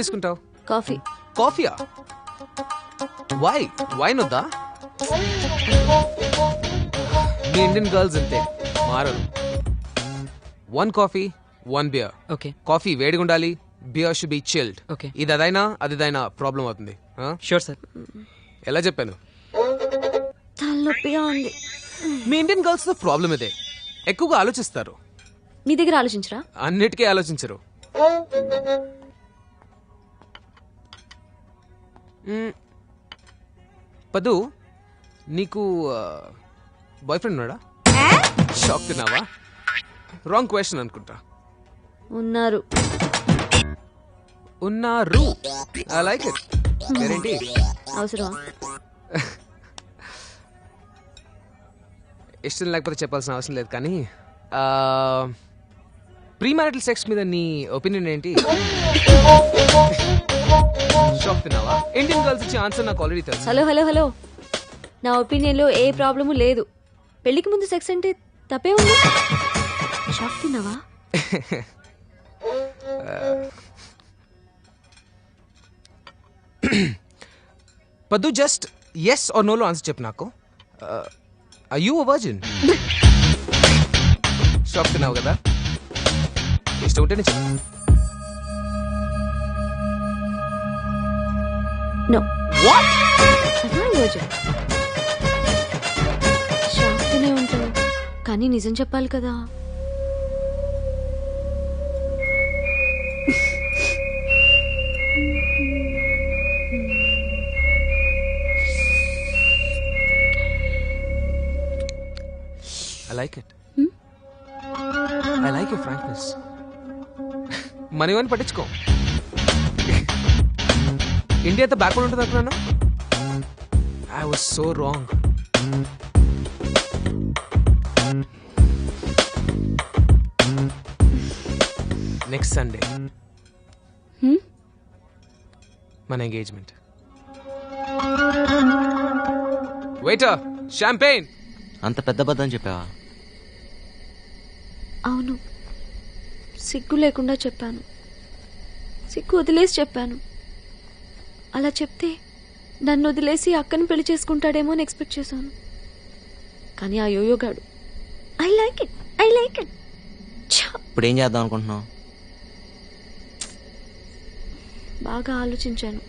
తీసుకుంటావు? కాఫీ. కాఫీయా? Why wine వద్దా మీ ఇండియన్ గర్ల్స్ అంతే మారరు. One coffee one beer okay. Coffee వేడిగా ఉండాలి beer should be chilled Okay. ఇది అదైనా అదిదైనా ప్రాబ్లం అవుతుంది? షూర్ సార్ ఎలా చెప్పాను? తలనొప్పిగా ఉంది. మీ ఇండియన్ గర్ల్స్తో ప్రాబ్లం ఇదే. ఎక్కువగా ఆలోచిస్తారు. మీ దగ్గర ఆలోచించరా? అన్నిటికీ ఆలోచించరు. పదు నీకు బాయ్ ఫ్రెండ్ ఉన్నాడా? షాక్ తిన్నావా? రాంగ్ క్వశ్చన్ అనుకుంటా. ఉన్నారు. ఉన్నారు. ఐ లైక్ ఇట్ పేరేంటి అవసరమా? ఇష్టం లేకపోతే చెప్పాల్సిన అవసరం లేదు కానీ ప్రీ మ్యారిటల్ సెక్స్ మీద నీ ఒపీనియన్ ఏంటి? షాక్ తిన్నావా? ఇండియన్ గర్ల్స్ ఇచ్చే ఆన్సర్ నాకు ఆల్రెడీ తెలుసు. Hello hello hello. నా ఒపీనియన్లో ఏ ప్రాబ్లము లేదు. పెళ్ళికి ముందు సెక్స్ అంటే తప్పే ఉంది. షాక్ తిన్నావా? పద్దు జస్ట్ ఎస్ ఆర్ నోలో ఆన్సర్ చెప్పు నాకు. ఐ యూ వర్జిన్ షాక్ తిన్నావు కదా? ఇష్టం ఉంటేనే చెప్పు షాక్ తినే ఉంటావు కానీ నిజం చెప్పాలి కదా. I like it I like you frankness money అని పట్టించుకో. ఇండియా అంతా బ్యాక్వర్డ్ ఉంటుంది అనుకున్నాను I was so wrong next Sunday? మన ఎంగేజ్మెంట్ వెయిటర్ షాంపెయిన్ అంత పెద్ద బద్దం చెప్పావా? అవును. సిగ్గు లేకుండా చెప్పాను. సిగ్గు వదిలేసి చెప్పాను. అలా చెప్తే నన్ను వదిలేసి అక్కని పెళ్ళి చేసుకుంటాడేమో అని ఎక్స్పెక్ట్ చేశాను. కానీ ఆ యోయోగాడు I like it I like it. ఇప్పుడు ఏం చేద్దాం అనుకుంటున్నావు? బాగా ఆలోచించాను.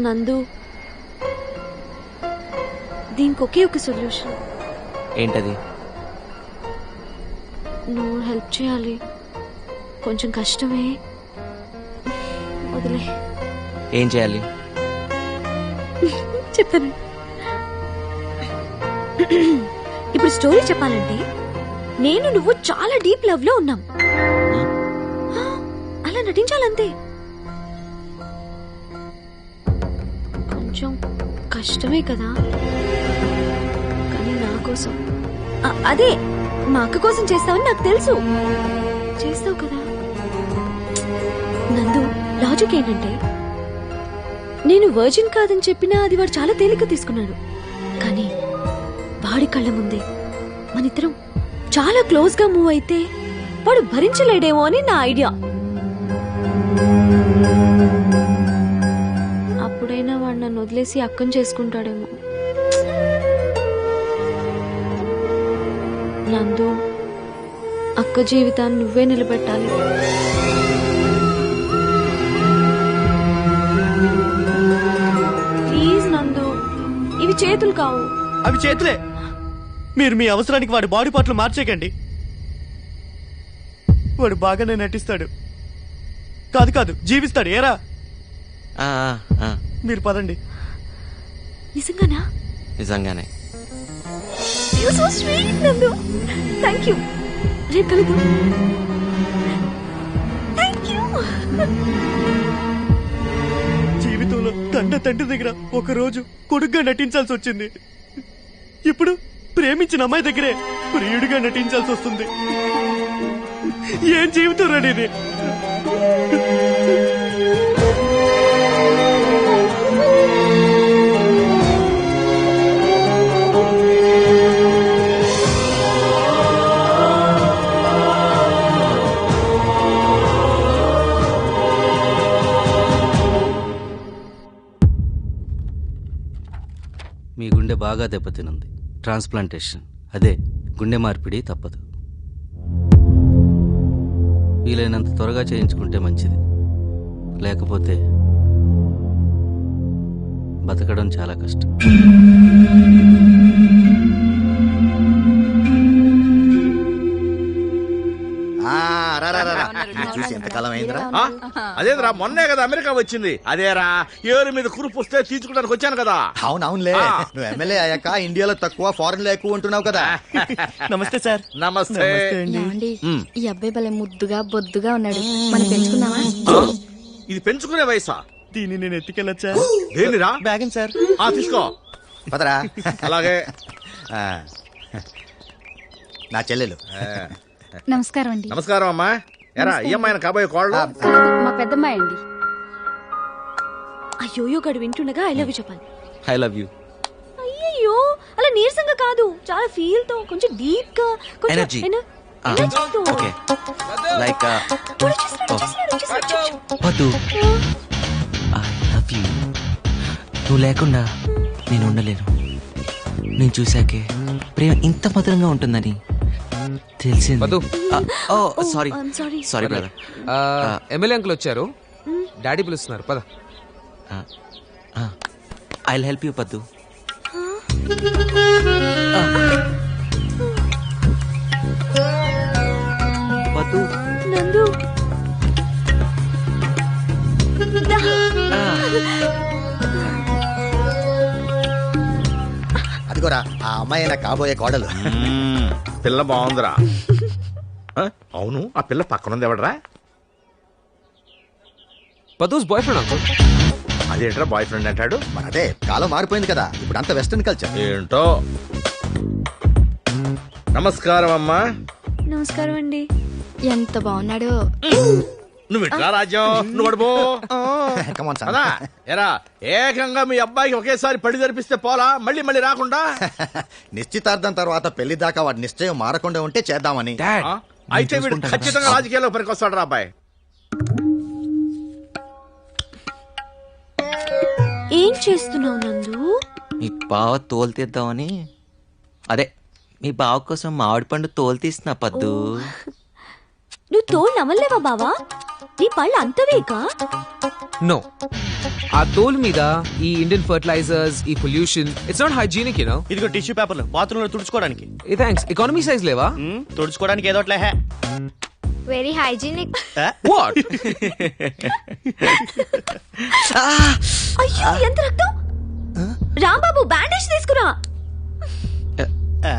నందు దీనికి ఒకే ఒక సొల్యూషన్. ఏంటది? నువ్వు హెల్ప్ చేయాలి. కొంచెం కష్టమే. వదిలే. ఏం చేయాలి? చెప్తాను ఇప్పుడు స్టోరీ చెప్పాలంటే నేను నువ్వు చాలా డీప్ లవ్లో ఉన్నాం. హా, అలా నటించాలంతే. కొంచెం కష్టమే కదా. కానీ నా కోసం. అదే మా అక్క కోసం చేస్తావని నాకు తెలుసు. చేస్తావు కదా. నందు లాజిక్ ఏంటంటే నేను వర్జిన్ కాదని చెప్పినా అది వాడు చాలా తేలిక తీసుకున్నాడు. కానీ వాడి కళ్ళ ముందే మనిద్దరం చాలా క్లోజ్గా మూవ్ అయితే వాడు భరించలేడేమో అని నా ఐడియా. అప్పుడైనా వాడు నన్ను వదిలేసి అక్కం చేసుకుంటాడేమో. నందు అక్క జీవితాన్ని నువ్వే నిలబెట్టాలి. చేతులు కావు. అవి చేతులే. మీరు మీ అవసరానికి వాడి బాడీ పార్ట్లు మార్చేయకండి. వాడు బాగానే నటిస్తాడు. కాదు కాదు జీవిస్తాడు. ఏరా? ఆ, ఆ, ఆ, మీరు పదండి. నిజంగానా? నిజంగానే. You so sweet Nandu thank you రేపు కలుద్దాం. థ్యాంక్ యూ సినిమాలో తండ తండ్రి దగ్గర ఒక రోజు కొడుగ్గా నటించాల్సి వచ్చింది. ఇప్పుడు ప్రేమించిన అమ్మాయి దగ్గరే ప్రియుడిగా నటించాల్సి వస్తుంది. ఏం జీవితం రండి బాగా దెబ్బతినుంది. ట్రాన్స్ప్లాంటేషన్. అదే గుండె మార్పిడి తప్పదు. వీలైనంత త్వరగా చేయించుకుంటే మంచిది. లేకపోతే బతకడం చాలా కష్టం. చూసి ఎంతకాలం అయిందిరా? ఆ? అదేంద్రా? మొన్నే కదా అమెరికా వచ్చింది. అదేరా? ఏరు మీద కురుపు వస్తే తీర్చుకోవడానికి వచ్చాను కదా. అవునవునులే. ఆ. నువ్వు ఎమ్మెల్యే అయ్యాక ఇండియాలో తక్కువ ఫారెన్లో ఎక్కువ ఉంటున్నావు కదా. నమస్తే సార్. నమస్తే. నమస్తే అండి. ఏమండి? మ్. ఈ అబ్బాయి భలే ముద్దుగా బొద్దుగా ఉన్నాడు. మనం పెంచుకుందామా? ఆ? ఇది పెంచుకునే వయసా? దీన్ని నేను ఎత్తుకెళ్ళొచ్చా దేనిరా? బ్యాగన్ సార్. ఆ తీసుకో. పదరా. అలాగే. ఆ. నా చెల్లెలు. నమస్కారం అండి. నమస్కారం అమ్మా. ఎరా ఈ అమ్మాయిన కాబోయే కోళ్ళు? మా పెద్దమ్మాయి అండి. అయ్యోయో గడు వింటుండగా ఐ లవ్ యూ చెప్పాలి. ఐ లవ్ యూ అయ్యయ్యో అలా నీరసంగా కాదు. చాలా ఫీల్తో కొంచెం డీప్గా కొంచెం Energy. ఎన- energy తో. Okay like. వద్దు. ఐ లవ్ యూ నువ్వు లేకుండా నేను ఉండలేను. నేను చూశాకే ప్రేమ ఇంత మధురంగా ఉంటుందని. తెలిసింది. వద్దు. ఓ sorry. Sorry brother MLA uncle వచ్చారు. డాడీ పిలుస్తున్నారు. పద. ఐ హెల్ప్ యూ పద్దు. పద్దు. నందు. దా. అదిగోరా ఆ అమ్మాయి నా కాబోయే కోడలు. పిల్ల బాగుందిరా. ఆ, అవును ఆ పిల్ల పక్కనుంది ఎవడరా? పదూస్ బాయ్ ఫ్రెండ్ అంకుల్ అదేంట్రా బాయ్ ఫ్రెండ్ అంటాడు? మరి అదే కాలం మారిపోయింది కదా ఇప్పుడు అంత వెస్టర్న్ కల్చర్ ఏంటో? నమస్కారం అమ్మా. నమస్కారం అండి. ఎంత బాగున్నాడో. నువ్వు ఇట్లా రాజ్యం? నువ్వు కమాన్ కదా ఎరా ఏకంగా మీ అబ్బాయికి ఒకేసారి పడి జరిపిస్తే పోలా? మళ్ళీ మళ్ళీ రాకుండా? నిశ్చితార్థం తర్వాత పెళ్ళి దాకా వాడి నిశ్చయం మారకుండా ఉంటే చేద్దామని. ఆ? అయితే వీడు ఖచ్చితంగా రాజకీయాల్లో పనికొస్తాడు రా అబ్బాయి. ఏం చేస్తున్నావు నందు? మీ బావ తోలు తీద్దామని. అదే మీ బావ కోసం మామిడి పండు తోలు తీస్తున్నా పద్దు. నువ్వు తోలు నమ్మలేవా బావా? నీ పళ్ళు అంతవేకా నో ఆ తోల్ మీద ఈ ఇండియన్ ఫర్టిలైజర్స్ ఈ pollution it's not hygienic you know ఇదిగో టిష్యూ పేపర్లు బాత్రూమ్లో తుడుచుకోవడానికి. ఏ థ్యాంక్స్ ఎకానమీ సైజ్ లేవా? మ్, తుడుచుకోవడానికి ఏదో ఒకట్లే హే. Very hygienic? వాట్ అయ్యో ఎంత రక్తం? రాంబాబు బ్యాండేజ్ తీసుకురా. ఆ?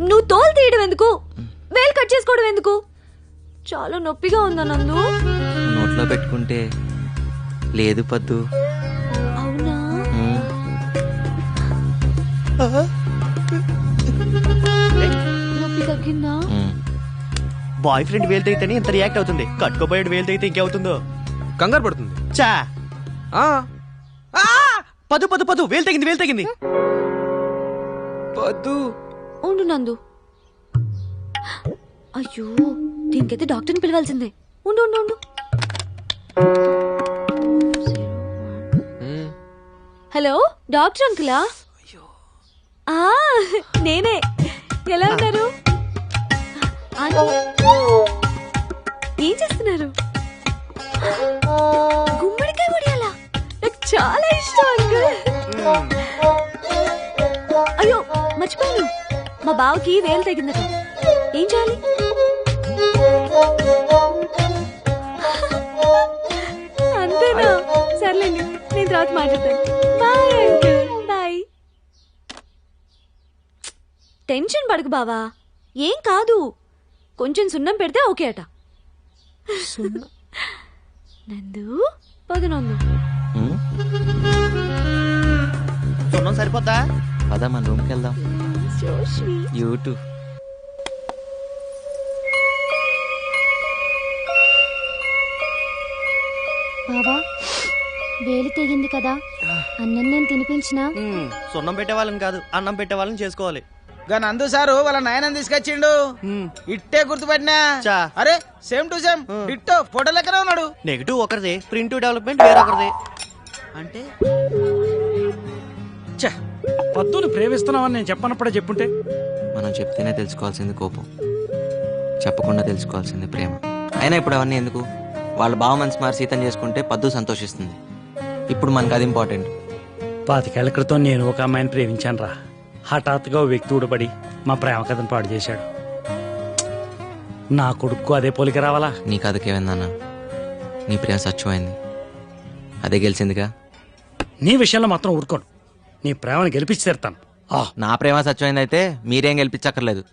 నువ్వు తోలు తీయడం ఎందుకు? వేలు కట్ చేసుకోవడం ఎందుకు? చాలా నొప్పిగా ఉందా నందు? నోట్లో పెట్టుకుంటే లేదు పద్దు. అవునా. నొప్పి తగ్గిందా. బాయ్ ఫ్రెండ్ వేలు తెగితేనే ఇంత రియాక్ట్ అవుతుంది. కట్టుకోబోయేడు వేలు తెగితే ఇంకేవుతుందో కంగారు పడుతుంది. చా ఆ. పదు పదు పదు వేలు తెగింది వేలు తెగింది పద్దు. ఉండు నందు. అయ్యో దీనికైతే డాక్టర్ని పిలవాల్సిందే. ఉండు ఉండు ఉండు. హలో డాక్టర్ అంకులా? ఆ, నేనే. ఎలా ఉన్నారు? ఏం చేస్తున్నారు? గుమ్మడికాయ ఉడియాలా నాకు చాలా ఇష్టం అంకుల్. అయ్యో మర్చిపోయాను. మా బావకి వేలు తగిందట. ఏం చేయాలి? అంతేనా? సర్లేండి నేను తర్వాత మాట్లాడతాను. బాయ్ అంకుల్ బాయ్ టెన్షన్ పడకు బావా. ఏం కాదు. కొంచెం సున్నం పెడితే ఓకే అట. నందు పదు నందు మ్మ్. సున్నం సరిపోద్దా? పద మన రూమ్కి వెళ్దాం. యూట్యూబ్ బావా వేలు తెగింది కదా. అన్నం నేను తినిపించినా? సున్నం పెట్టే వాళ్ళని కాదు అన్నం పెట్టే వాళ్ళని చేసుకోవాలి. గా నందు సారు వాళ్ళ నాయనని తీసుకొచ్చిండు. ఇట్టే గుర్తుపట్టినా? చా. అరే సేమ్ టు సేమ్ ఇట్టో ఫోటో లెక్కనే ఉన్నాడు. నెగిటివ్ ఒకరిది ప్రింట్ డెవలప్మెంట్ వేరొకరిది అంటే? పద్దుని ప్రేమిస్తున్నావని నేను చెప్పనప్పుడే చెప్పుంటే? మనం చెప్తేనే తెలుసుకోవాల్సింది కోపం. చెప్పకుండా తెలుసుకోవాల్సింది ప్రేమ. అయినా ఇప్పుడు అవన్నీ ఎందుకు? వాళ్ళ బావ మనసు మారి సీతం చేసుకుంటే పద్దు సంతోషిస్తుంది. ఇప్పుడు మనకు అది ఇంపార్టెంట్. పాతికేళ్ళ క్రితం నేను ఒక అమ్మాయిని ప్రేమించాను రా. హఠాత్తుగా ఓ వ్యక్తి ఊడబడి మా ప్రేమ కథను పాడు చేశాడు. నా కొడుకు అదే పోలిక రావాలా? నీ కథకేమైందన్న నీ ప్రేమ సత్యమైంది. అదే గెలిచిందిగా? నీ విషయంలో మాత్రం ఊరుకోను. నీ ప్రేమను గెలిపించి తీరుతాను. ఆ. నా ప్రేమ సత్యమైంది అయితే మీరేం గెలిపించక్కర్లేదు.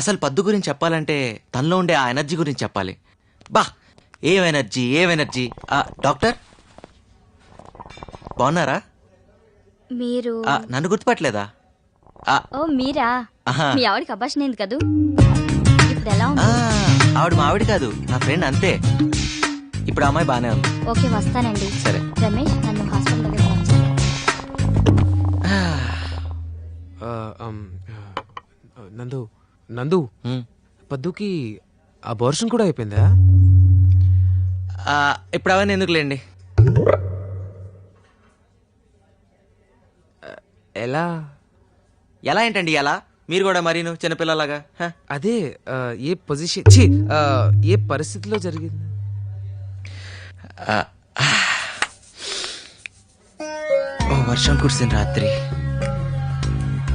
అసలు పద్దు గురించి చెప్పాలంటే తనలో ఉండే ఆ ఎనర్జీ గురించి చెప్పాలి. బా ఏం ఎనర్జీ ఏం ఎనర్జీ? ఆ, డాక్టర్? బాగున్నారా? మీరు ఆ, నన్ను గుర్తుపట్టలేదా? ఆ, ఓ మీరా? ఆహా. మీ ఆవిడకి అభాషణ అయింది కదూ? ఇప్పుడు ఎలా ఆ, ఉంది? ఆవిడ మా ఆవిడ కాదు నా ఫ్రెండ్ అంతే. ఇప్పుడు ఆ అమ్మాయి బానే ఉంది. ఓకే వస్తానండి. సరే. రమేష్ నన్ను హాస్పిటల్ దగ్గర. నందు నందు. పద్దుకి అబార్షన్ కూడా అయిపోయిందా? ఇప్పుడు అవన్నీ ఎందుకులేండి? ఎలా? ఎలా ఏంటండి ఎలా? మీరు కూడా మరీను చిన్నపిల్లలాగా హ? అదే ఆ, ఏ పొజిషన్ ఛీ, ఆ, ఏ పరిస్థితిలో జరిగింది? ఓ వర్షం కురిసిన రాత్రి.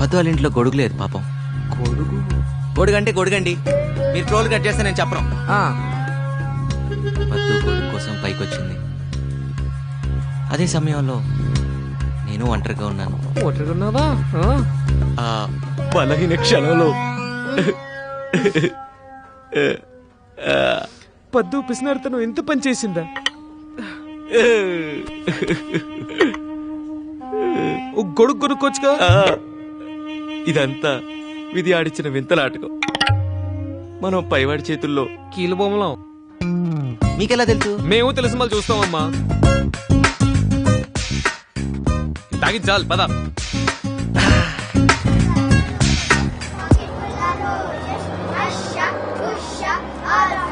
పద్దు వాళ్ళ ఇంట్లో గొడుగు లేదు పాపం. కొడుకు గొడుగంటే గొడుగండి. మీరు ట్రోల్ కట్ చేస్తే నేను చెప్పను. పద్దు గొడుగు కోసం పైకి వచ్చింది అదే సమయంలో నేను ఒంటరిగా ఉన్నాను. ఒంటరిగా ఉన్నావా? ఆ, బలహీన క్షణంలో. పద్దు పిసినారితను ఎంత పని చేసిందా? ఓ గొడుగు కొనుక్కోవచ్చుగా? ఇదంతా విధి ఆడిచిన వింతలాటకం. మనం పైవాడి చేతుల్లో కీలు బొమ్మలం. మీకెలా తెలుసు? మేము తెలిసి మళ్ళీ చూస్తామమ్మా. తాగి చాలు పద.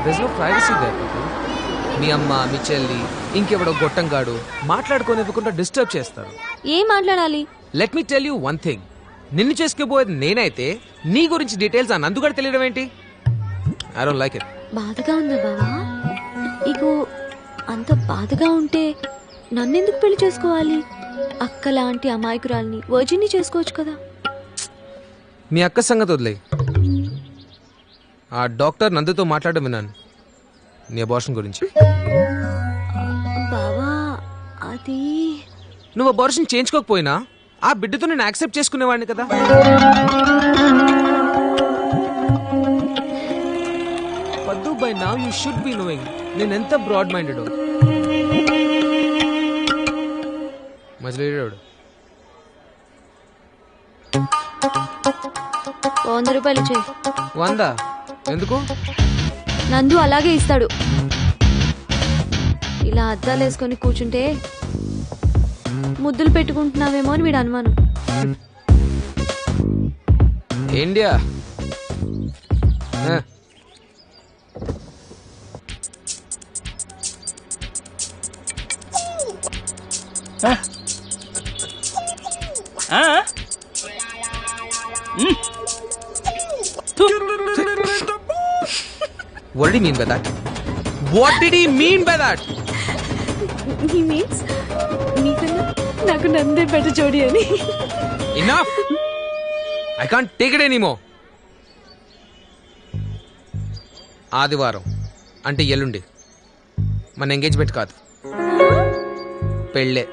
There's no privacy there, people. మీ అమ్మ మీ చెల్లి ఇంకెవడో గొట్టంగాడు మాట్లాడుకోనివ్వకుండా డిస్టర్బ్ చేస్తారు. ఏం మాట్లాడాలి? Let me tell you one thing నిన్ను చేసుకోబోయేది నేనైతే నీ గురించి డీటెయిల్స్ ఆ నందుగడ తెలియడం ఏంటి? ఐ డోంట్ లైక్ ఇట్ బాధగా ఉందా బావా? ఇగో అంత బాధగా ఉంటే నన్నెందుకు పెళ్ళి చేసుకోవాలి? అక్క లాంటి అమాయకురాల్ని వర్జిన్ని చేసుకోవచ్చు కదా. మీ అక్క సంగతి వదిలే ఆ డాక్టర్ నందుతో మాట్లాడడం విన్నాను. నీ అబార్షన్ గురించి. బావా అది నువ్వు అబార్షన్ చేయించుకోకపోయినా ఆ బిడ్డతో నేను యాక్సెప్ట్ చేసుకునేవాడిని కదా. Paddu by now you should be knowing. నేను ఎంత బ్రాడ్ మైండెడ్ మజిలీడాడు వంద రూపాయలు చేయి వంద? ఎందుకు? నందు అలాగే ఇస్తాడు. ఇలా అద్దాలు వేసుకొని కూర్చుంటే ముద్దులు పెట్టుకుంటున్నావేమో అని వీడు అనుమానం ఇండియా ఆ. What did he mean by that? What did he mean by that? He means నీకన్నా నాకు నందే పెద్ద జోడి అని. Enough! I can't take it anymore. ఆదివారం అంటే ఎల్లుండి. మన ఎంగేజ్మెంట్ కాదు. పెళ్ళే.